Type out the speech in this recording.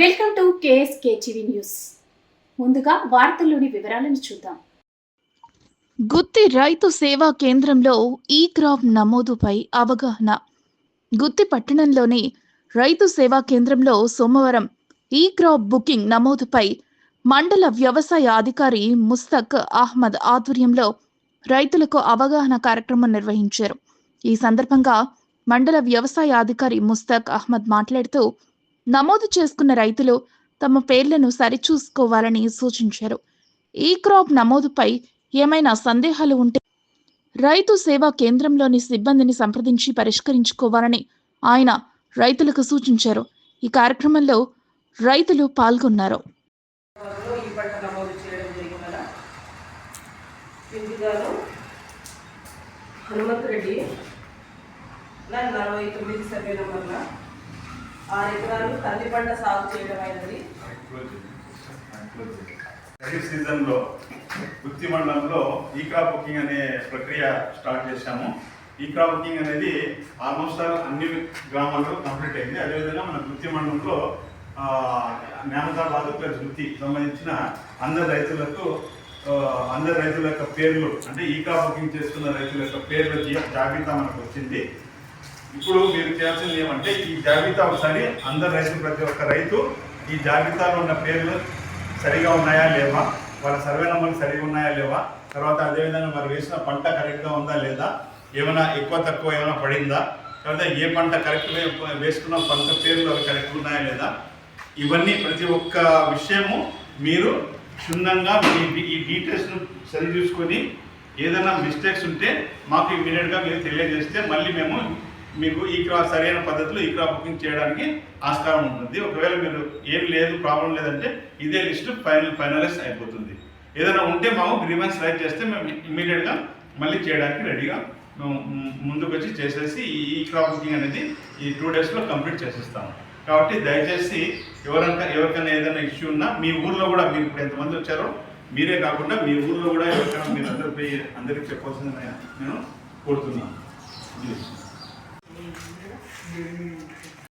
Welcome to KSK TV news. ముందుగా వార్తల్లోని వివరాలను చూద్దాం. గుత్తి రైతు సేవా కేంద్రంలో ఈ క్రాప్ నమోదుపై అవగాహన. గుత్తి పట్టణంలోని రైతు సేవా కేంద్రంలో సోమవారం ఈ క్రాప్ బుకింగ్ నమోదుపై మండల వ్యవసాయ అధికారి ముస్తక్ అహ్మద్ ఆధ్వర్యంలో రైతులకు అవగాహన కార్యక్రమం నిర్వహించారు. ఈ సందర్భంగా మండల వ్యవసాయ అధికారి ముస్తక్ అహ్మద్ మాట్లాడుతూ నమోదు చేసుకున్న రైతులు తమ పేర్లను సరిచూసుకోవాలని సూచించారు. ఈ క్రాప్ నమోదుపై ఏమైనా సందేహాలు ఉంటే రైతు సేవా కేంద్రంలోని సిబ్బందిని సంప్రదించి పరిష్కరించుకోవాలని ఆయన రైతులకు సూచించారు. ఈ కార్యక్రమంలో రైతులు పాల్గొన్నారు. హనుమంత్ రెడ్డి నలభై తొమ్మిది సభ్యుల వల్ల ఆరు ఎకరాలు కంది పంట సాగు చేయడం అయినది. ఖరీఫ్ సీజన్లో గుత్తి మండలంలో ఈ క్రాప్ బుకింగ్ అనే ప్రక్రియ స్టార్ట్ చేశాము. ఈ క్రాప్ బుకింగ్ అనేది ఆల్మోస్ట్ ఆల్ అన్ని గ్రామాల్లో కంప్లీట్ అయింది. అదేవిధంగా మన గుత్తి మండలంలో నేమదాబాద్ ప్లస్ గుత్తి సంబంధించిన అందరు రైతులకు అందరు రైతుల యొక్క పేర్లు అంటే ఈ క్రాప్ బుకింగ్ చేసుకున్న రైతుల యొక్క పేర్ల జాబితా మనకు వచ్చింది. ఇప్పుడు మీరు చేయాల్సింది ఏమంటే ఈ జాబితా ఒకసారి అందరు రైతులు ప్రతి ఒక్క రైతు ఈ జాబితాలో ఉన్న పేర్లు సరిగా ఉన్నాయా లేవా? వాళ్ళ సర్వే నెంబర్లు సరిగా ఉన్నాయా లేవా? తర్వాత అదేవిధంగా మరి వేసిన పంట కరెక్ట్గా ఉందా లేదా? ఏమైనా ఎక్కువ తక్కువ ఏమైనా పడిందా? తర్వాత ఏ పంట కరెక్ట్గా వేసుకున్న పంట పేర్లు అవి కరెక్ట్ ఉన్నాయా లేదా? ఇవన్నీ ప్రతి ఒక్క విషయము మీరు క్షుణ్ణంగా మీ ఈ డీటెయిల్స్ను సరి చూసుకొని ఏదైనా మిస్టేక్స్ ఉంటే మాకు ఇమీడియట్గా మీరు తెలియజేస్తే మళ్ళీ మేము మీకు ఈ క్రాప్ సరైన పద్ధతిలో ఈ క్రాప్ బుకింగ్ చేయడానికి ఆస్కారం ఉంటుంది. ఒకవేళ మీరు ఏం లేదు ప్రాబ్లం లేదంటే ఇదే లిస్ట్ ఫైనల్ ఫైనలైజ్ అయిపోతుంది. ఏదైనా ఉంటే మాకు గ్రీవెన్స్ రైట్ చేస్తే మేము ఇమీడియట్గా మళ్ళీ చేయడానికి రెడీగా మేము ముందుకు వచ్చి చేసేసి ఈ క్రాప్ బుకింగ్ అనేది ఈ టూ డేస్లో కంప్లీట్ చేసేస్తాము. కాబట్టి దయచేసి ఎవరైనా ఎవరికైనా ఏదైనా ఇష్యూ ఉన్నా మీ ఊర్లో కూడా మీరు ఇప్పుడు ఎంతమంది వచ్చారో మీరే కాకుండా మీ ఊర్లో కూడా ఎవరికైనా మీరు అందరూ పోయి అందరికీ చెప్పాల్సింది నేను కోరుతున్నాను. Thank you.